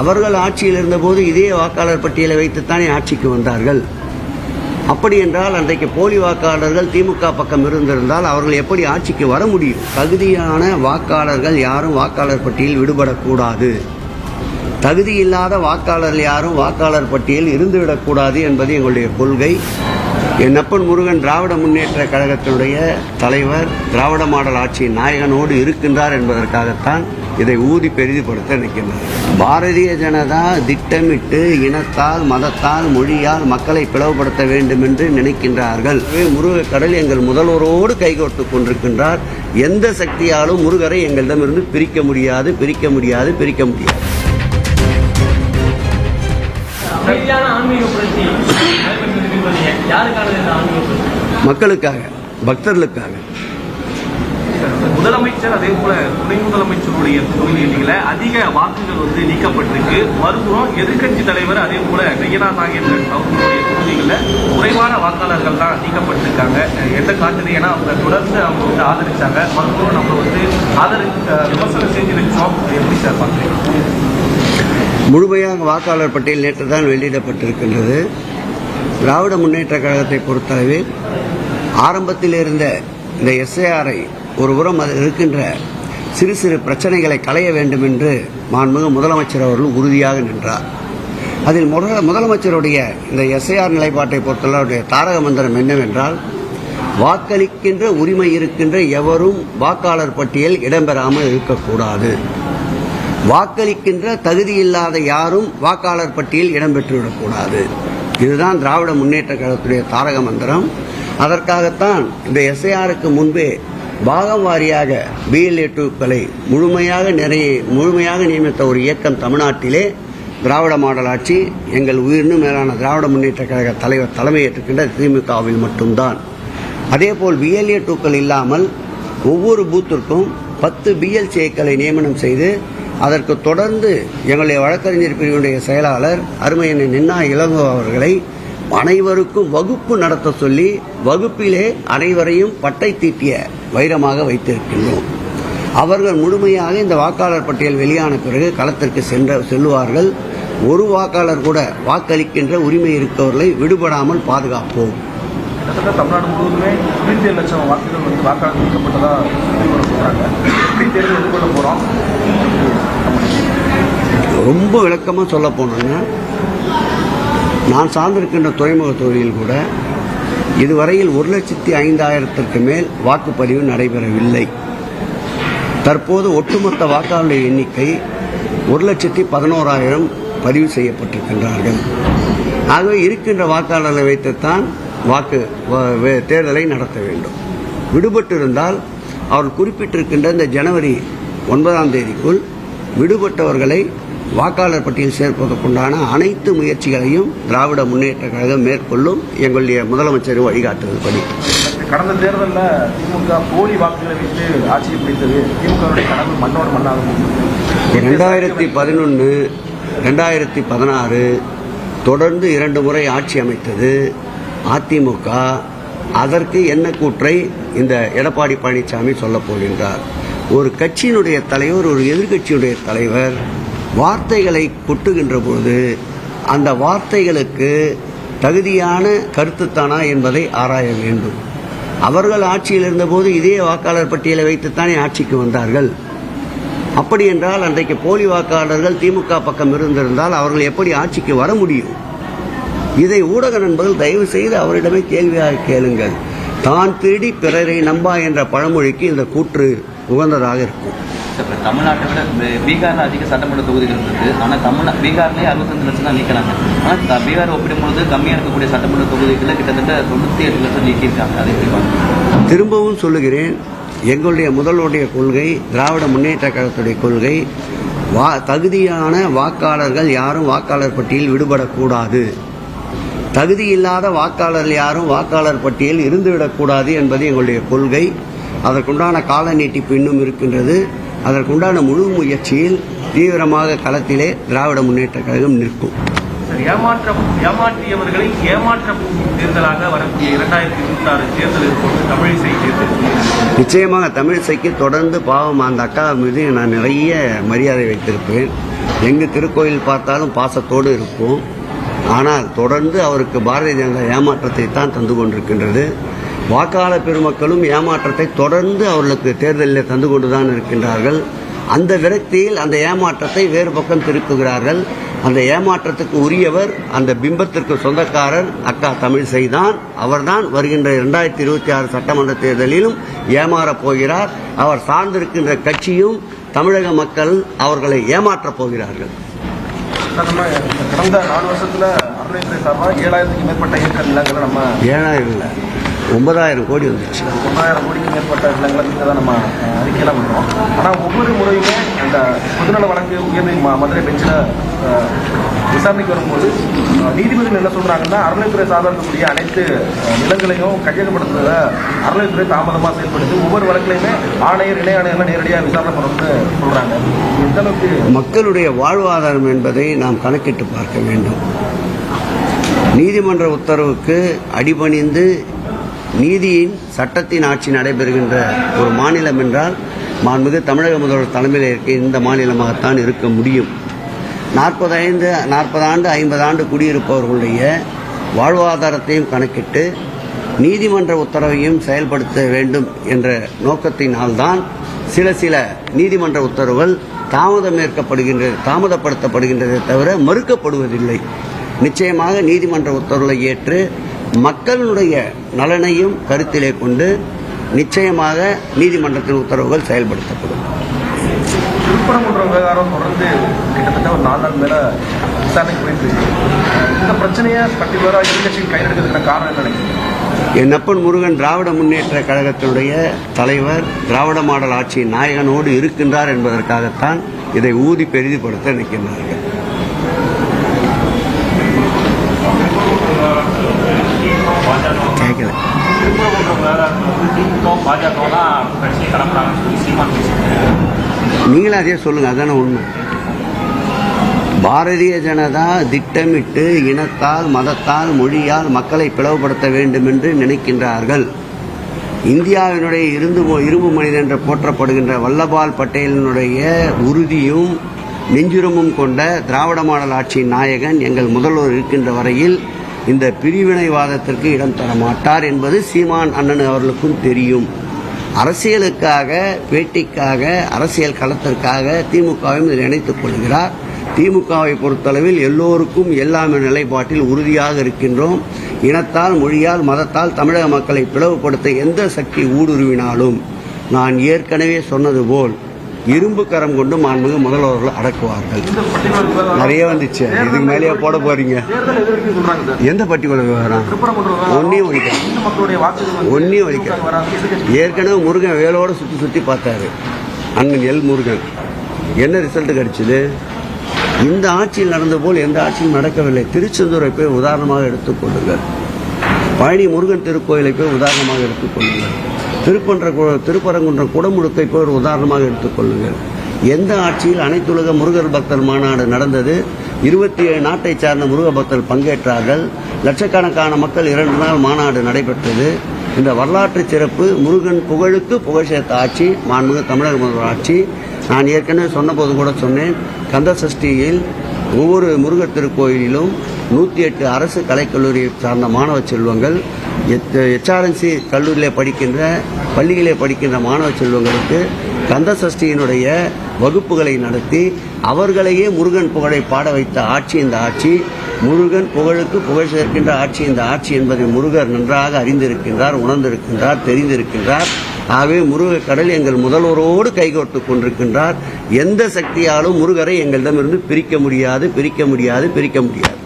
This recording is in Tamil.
அவர்கள் ஆட்சியில் இருந்தபோது இதே வாக்காளர் பட்டியலை வைத்துத்தானே ஆட்சிக்கு வந்தார்கள். அப்படி என்றால் அன்றைக்கு போலி வாக்காளர்கள் திமுக பக்கம் இருந்திருந்தால் அவர்கள் எப்படி ஆட்சிக்கு வர முடியும்? தகுதியான வாக்காளர்கள் யாரும் வாக்காளர் பட்டியலில் விடுபடக்கூடாது. தகுதி இல்லாத வாக்காளர்கள் யாரும் வாக்காளர் பட்டியலில் இருந்துவிடக்கூடாது என்பது எங்களுடைய கொள்கை. என் அப்பன் முருகன் திராவிட முன்னேற்ற கழகத்தினுடைய தலைவர் திராவிட மாடல் ஆட்சியின் நாயகனோடு இருக்கின்றார் என்பதற்காகத்தான் இதை ஊதி பெரிதுபடுத்த நிற்கின்றார் பாரதிய ஜனதா திட்டமிட்டு இனத்தால் மதத்தால் மொழியால் மக்களை பிளவுபடுத்த வேண்டும் என்று நினைக்கின்றார்கள். எனவே முருக கடல் எங்கள் முதல்வரோடு கைகோர்த்து கொண்டிருக்கின்றார். எந்த சக்தியாலும் முருகரை எங்களிடமிருந்து பிரிக்க முடியாது பிரிக்க முடியாது பிரிக்க முடியாது. அமைதியான ஆன்மீக முதலமைச்சர் அதே போல துணை முதலமைச்சருடைய தொகுதிகளில அதிக வாக்குகள் வந்து நீக்கப்பட்டிருக்கு. மறுபுறம் எதிர்க்கட்சி தலைவர் அதே போல கையனா நாகேந்திரன் அவர்களுடைய தொகுதிகளில் குறைவான வாக்காளர்கள் தான் நீக்கப்பட்டிருக்காங்க. எந்த காட்டுது ஏன்னா அவங்க தொடர்ந்து அவங்க வந்து ஆதரிச்சாங்க. மறுபுறம் நம்ம வந்து ஆதரி விமர்சனம் செஞ்சு வச்சோம். எப்படி சார் பார்க்குறீங்க? முழுமையாக வாக்காளர் பட்டியல் நேற்று தான் வெளியிடப்பட்டிருக்கின்றது. திராவிட முன்னேற்ற கழகத்தை பொறுத்தளவில் ஆரம்பத்தில் இருந்த இந்த எஸ்ஏஆரை ஒருபுறம் அதில் இருக்கின்ற சிறு சிறு பிரச்சனைகளை களைய வேண்டும் என்று மாண்புமிகு முதலமைச்சர் அவர்கள் உறுதியாக நின்றார். அதில் முதல முதலமைச்சருடைய இந்த எஸ்ஐஆர் நிலைப்பாட்டை பொறுத்தவரை தாரக மந்திரம் என்னவென்றால் வாக்களிக்கின்ற உரிமை இருக்கின்ற எவரும் வாக்காளர் பட்டியல் இடம்பெறாமல் இருக்கக்கூடாது. வாக்களிக்கின்ற தகுதி இல்லாத யாரும் வாக்காளர் பட்டியல் இடம்பெற்றுவிடக்கூடாது இதுதான் திராவிட முன்னேற்ற கழகத்துடைய தாரக மந்திரம். அதற்காகத்தான் இந்த எஸ்ஐஆருக்கு முன்பே பாகம் வாரியாக பிஎல்ஏ டூக்களை முழுமையாக நிறைய முழுமையாக நியமித்த ஒரு இயக்கம் தமிழ்நாட்டிலே திராவிட மாடல் ஆட்சி எங்கள் உயிர்னு மேலான திராவிட முன்னேற்ற கழக தலைவர் தலைமையேற்றுக்கின்ற திமுகவில் மட்டும்தான். அதேபோல் பிஎல்ஏ டூக்கள் இல்லாமல் ஒவ்வொரு பூத்திற்கும் பத்து பிஎல்சிஐக்களை நியமனம் செய்து அதற்கு தொடர்ந்து எங்களுடைய வழக்கறிஞர் பிரிவினுடைய செயலாளர் அருமையனை நின்னா இளங்கோ அவர்களை அனைவருக்கும் வகுப்பு நடத்த சொல்லி வகுப்பிலே அனைவரையும் பட்டை தீட்டிய வைரமாக வைத்திருக்கின்றோம். அவர்கள் முழுமையாக இந்த வாக்காளர் பட்டியல் வெளியான பிறகு களத்திற்கு சென்ற செல்லுவார்கள். ஒரு வாக்காளர் கூட வாக்களிக்கின்ற உரிமை இருக்கவர்களை விடுபடாமல் பாதுகாப்போம். கிட்டத்தட்ட தமிழ்நாடு முழுவதுமே இருபத்தி ஏழு லட்சம் வாக்குகள் வந்து வாக்காளர் எப்படி தேர்தல் எதிர்கொள்ள ரொம்ப விளக்கமாக சொல்ல போனோம்னா நான் சார்ந்திருக்கின்ற துறைமுக தொகுதியில் கூட இதுவரையில் ஒரு லட்சத்தி ஐந்தாயிரத்திற்கு மேல் வாக்குப்பதிவு நடைபெறவில்லை. தற்போது ஒட்டுமொத்த வாக்காளர் எண்ணிக்கை ஒரு லட்சத்தி பதினோராயிரம் பதிவு செய்யப்பட்டிருக்கின்றார்கள். ஆகவே இருக்கின்ற வாக்காளர்களை வைத்துத்தான் வாக்கு வ- வே- தேர்தலை நடத்த வேண்டும். விடுபட்டிருந்தால் அவர் குறிப்பிட்டிருக்கின்ற இந்த ஜனவரி ஒன்பதாம் தேதிக்குள் விடுபட்டவர்களை வாக்காளர் பட்டியல் சேர்ப்பதற்குண்டான அனைத்து முயற்சிகளையும் திராவிட முன்னேற்ற கழகம் மேற்கொள்ளும் எங்களுடைய முதலமைச்சர் வழிகாட்டுதல்படி. கடந்த தேர்தலில் திமுக போலி வாக்குகளை வைத்து ஆட்சியை பிடித்தது திமுகவுடைய கனவு மண்ணோடு மண்ணாக ரெண்டாயிரத்தி பதினொன்று ரெண்டாயிரத்தி பதினாறு தொடர்ந்து இரண்டு முறை ஆட்சி அமைத்தது அதிமுக. அதற்கு என்ன கூற்றை இந்த எடப்பாடி பழனிசாமி சொல்லப் போகின்றார்? ஒரு கட்சியினுடைய தலைவர் ஒரு எதிர்க்கட்சியுடைய தலைவர் வார்த்தைகளை கொட்டுகின்ற பொழுது அந்த வார்த்தைகளுக்கு தகுதியான கருத்துத்தானா என்பதை ஆராய வேண்டும். அவர்கள் ஆட்சியில் இருந்தபோது இதே வாக்காளர் பட்டியலை வைத்துத்தானே ஆட்சிக்கு வந்தார்கள். அப்படி என்றால் அன்றைக்கு போலி வாக்காளர்கள் திமுக பக்கம் இருந்திருந்தால் அவர்கள் எப்படி ஆட்சிக்கு வர முடியும்? இதை ஊடக நண்பர்கள் தயவு செய்து அவரிடமே கேள்வியாக கேளுங்கள். தான் திருடி பிறரை நம்பா என்ற பழமொழிக்கு இந்த கூற்று உகந்ததாக இருக்கும். இப்போ தமிழ்நாட்டை விட பீகாரில் அதிக சட்டமன்ற தொகுதிகள் இருக்குது ஆனால் தமிழ்நா பீகார்லேயே அறுபத்தஞ்சு லட்சம் தான் நீக்கிறாங்க ஆனால் பீகார் ஒப்பிடும்பொழுது கம்மியாக இருக்கக்கூடிய சட்டமன்ற தொகுதிகளில் கிட்டத்தட்ட தொண்ணூற்றி எட்டு லட்சம் நீக்கியிருக்காங்க. அதை எப்படி திரும்பவும் சொல்லுகிறேன் எங்களுடைய முதல்வருடைய கொள்கை திராவிட முன்னேற்ற கழகத்துடைய கொள்கை வா தகுதியான வாக்காளர்கள் யாரும் வாக்காளர் பட்டியலில் விடுபடக்கூடாது. தகுதி இல்லாத வாக்காளர்கள் யாரும் வாக்காளர் பட்டியல் இருந்துவிடக்கூடாது என்பது எங்களுடைய கொள்கை. அதற்குண்டான கால நீட்டிப்பு இன்னும் இருக்கின்றது. அதற்குண்டான முழு முயற்சியில் தீவிரமாக களத்திலே திராவிட முன்னேற்ற கழகம் நிற்கும். சார் ஏமாற்ற ஏமாற்றியவர்களை ஏமாற்ற தேர்தலாக வரக்கூடிய இரண்டாயிரத்தி இருபத்தி ஆறு தேர்தல் தமிழிசை தேர்தல். நிச்சயமாக தமிழிசைக்கு தொடர்ந்து பாவம். அந்த அக்கா மீது நான் நிறைய மரியாதை வைத்திருப்பேன். எங்கு திருக்கோயில் பார்த்தாலும் பாசத்தோடு இருப்போம். ஆனால் தொடர்ந்து அவருக்கு பாரதிய ஜனதா ஏமாற்றத்தை தான் தந்து கொண்டிருக்கின்றது. வாக்காளர் பெருமக்களும் ஏமாற்றத்தை தொடர்ந்து அவர்களுக்கு தேர்தலில் தந்து கொண்டுதான் இருக்கின்றார்கள். அந்த விரக்தியில் அந்த ஏமாற்றத்தை வேறு பக்கம் திருப்புகிறார்கள் அந்த ஏமாற்றத்துக்கு உரியவர் அந்த பிம்பத்திற்கு சொந்தக்காரர் அக்கா தமிழிசை தான். அவர்தான் வருகின்ற இரண்டாயிரத்தி இருபத்தி ஆறு சட்டமன்ற தேர்தலிலும் ஏமாறப் போகிறார். அவர் சார்ந்திருக்கின்ற கட்சியும் தமிழக மக்கள் அவர்களை ஏமாற்றப் போகிறார்கள். கடந்த நாலு வருஷத்துல ஏழாயிரத்துக்கு மேற்பட்ட ஏக்கர் நிலங்களை நம்ம ஏழாயிரம் இல்லை ஒன்பதாயிரம் கோடி வந்துருச்சு. ஒன்றாயிரம் கோடிக்கு மேற்பட்ட நிலங்களை தான் நம்ம அறிக்கையெல்லாம் பண்ணுறோம். ஆனால் ஒவ்வொரு முறையுமே அந்த பொதுநல வழக்கு உயர்நீதி மதுரை பெஞ்சில் விசாரணைக்கு வரும்போது நீதிபதிகள் என்ன சொல்றாங்கன்னா அறநிலையத்துறை சார்பாக இருக்கக்கூடிய அனைத்து நிலங்களையும் கையகப்படுத்துறதுல அறநிலையத்துறை தாமதமாக செயல்படுது ஒவ்வொரு வழக்குலையுமே ஆணையர் இணை ஆணையர்லாம் நேரடியாக விசாரணை பண்ணணும்னு சொல்றாங்க. எந்த அளவுக்கு மக்களுடைய வாழ்வாதாரம் என்பதை நாம் கணக்கிட்டு பார்க்க வேண்டும். நீதிமன்ற உத்தரவுக்கு அடிபணிந்து நீதியின் சட்டத்தின் ஆட்சி நடைபெறுகின்ற ஒரு மாநிலம் என்றால் மாண்புமிகு தமிழக முதல்வர் தலைமையில் இருக்க இந்த மாநிலமாகத்தான் இருக்க முடியும். நாற்பது ஐந்து நாற்பது ஆண்டு ஐம்பது ஆண்டு குடியிருப்பவர்களுடைய வாழ்வாதாரத்தையும் கணக்கிட்டு நீதிமன்ற உத்தரவையும் செயல்படுத்த வேண்டும் என்ற நோக்கத்தினால்தான் சில சில நீதிமன்ற உத்தரவுகள் தாமதம் ஏற்கப்படுகின்றது தாமதப்படுத்தப்படுகின்றதே தவிர மறுக்கப்படுவதில்லை. நிச்சயமாக நீதிமன்ற உத்தரவுகளை ஏற்று மக்களுடைய நலனையும் கருத்திலே கொண்டு நிச்சயமாக நீதிமன்றத்தின் உத்தரவுகள் செயல்படுத்தப்படும். திருப்பரங்குன்றம் விவகாரம் தொடர்ந்து கிட்டத்தட்ட ஒரு நாலு நாள் மேல போயிட்டு இருக்கு இந்த பிரச்சனையை பர்டிகுலராக எதிர்கட்சிகள் கையில் எடுக்கிறதுக்கான காரணம் என்ன? நினைக்கிறீங்க என் அப்பன் முருகன் திராவிட முன்னேற்ற கழகத்தினுடைய தலைவர் திராவிட மாடல் ஆட்சியின் நாயகனோடு இருக்கின்றார் என்பதற்காகத்தான் இதை ஊதி பெரிதுபடுத்த நிற்கின்றார்கள் கேட்கல. நீங்களும் அதே சொல்லுங்க அதானே உண்மை. பாரதிய ஜனதா திட்டமிட்டு இனத்தால் மதத்தால் மொழியால் மக்களை பிளவுபடுத்த வேண்டும் என்று நினைக்கின்றார்கள். இந்தியாவினுடைய இருந்து இரும்பு மனிதன் என்று போற்றப்படுகின்ற வல்லபால் பட்டேலினுடைய உறுதியும் நெஞ்சுரமும் கொண்ட திராவிட மாடல் ஆட்சியின் நாயகன் எங்கள் முதல்வர் இருக்கின்ற வரையில் இந்த பிரிவினைவாதத்திற்கு இடம் தர மாட்டார் என்பது சீமான் அண்ணன் அவர்களுக்கும் தெரியும். அரசியலுக்காக பேட்டிக்காக அரசியல் களத்திற்காக திமுகவையும் இதில் இணைத்துக் கொள்கிறார். திமுகவை பொறுத்தளவில் எல்லோருக்கும் எல்லாமே நிலைப்பாட்டில் உறுதியாக இருக்கின்றோம். இனத்தால் மொழியால் மதத்தால் தமிழக மக்களை பிளவுபடுத்த எந்த சக்தி ஊடுருவினாலும் நான் ஏற்கனவே சொன்னது போல் இரும்பு கரம் கொண்டு மாண்புமிகு முதல்வர்கள் அடக்குவார்கள். நிறைய வந்துச்சு. இதுக்கு மேலேயே போட போறீங்க. எந்த பர்டிகுலர் விவகாரம்? ஒன்னையும் ஒழிக்க இந்து ஒன்னையும் ஒழிக்க ஏற்கனவே முருகன் வேலோட சுற்றி சுற்றி பார்த்தாரு. அண்ணன் எல் முருகன். என்ன ரிசல்ட் கிடைச்சது? இந்த ஆட்சியில் நடந்த போல் எந்த ஆட்சியும் நடக்கவில்லை. திருச்செந்தூரை போய் உதாரணமாக எடுத்துக்கொள்ளுங்கள் பழனி முருகன் திருக்கோயிலை போய் உதாரணமாக எடுத்துக்கொள்ளுங்கள் திருப்பன்ற திருப்பரங்குன்றம் குடமுழுக்கை போய் ஒரு உதாரணமாக எடுத்துக்கொள்ளுங்கள் எந்த ஆட்சியில் அனைத்துலக முருகர் பக்தர் மாநாடு நடந்தது? இருபத்தி ஏழு நாட்டை சார்ந்த முருக பக்தர்கள் பங்கேற்றார்கள். லட்சக்கணக்கான மக்கள் இரண்டு நாள் மாநாடு நடைபெற்றது. இந்த வரலாற்று சிறப்பு முருகன் புகழுக்கு புகழ் சேர்த்த ஆட்சி மாண்புமிகு தமிழக முதல்வர் ஆட்சி. நான் ஏற்கனவே சொன்னபோது கூட சொன்னேன் கந்த சஷ்டியில் ஒவ்வொரு முருகர் திருக்கோயிலிலும் நூற்றி எட்டு அரசு கலைக்கல்லூரியை சார்ந்த மாணவ செல்வங்கள் எச்ஆர்என்சி கல்லூரியில் படிக்கின்ற பள்ளிகளில் படிக்கின்ற மாணவ செல்வங்களுக்கு கந்த சஷ்டியினுடைய வகுப்புகளை நடத்தி அவர்களையே முருகன் புகழை பாட வைத்த ஆட்சி இந்த ஆட்சி முருகன் புகழுக்கு புகழ் சேர்க்கின்ற ஆட்சி இந்த ஆட்சி என்பதை முருகர் நன்றாக அறிந்திருக்கின்றார் உணர்ந்திருக்கின்றார் தெரிந்திருக்கின்றார். ஆகவே முருக கடல் எங்கள் முதல்வரோடு கைகோர்த்து கொண்டிருக்கின்றார். எந்த சக்தியாலும் முருகரை எங்களிடமிருந்து பிரிக்க முடியாது பிரிக்க முடியாது பிரிக்க முடியாது.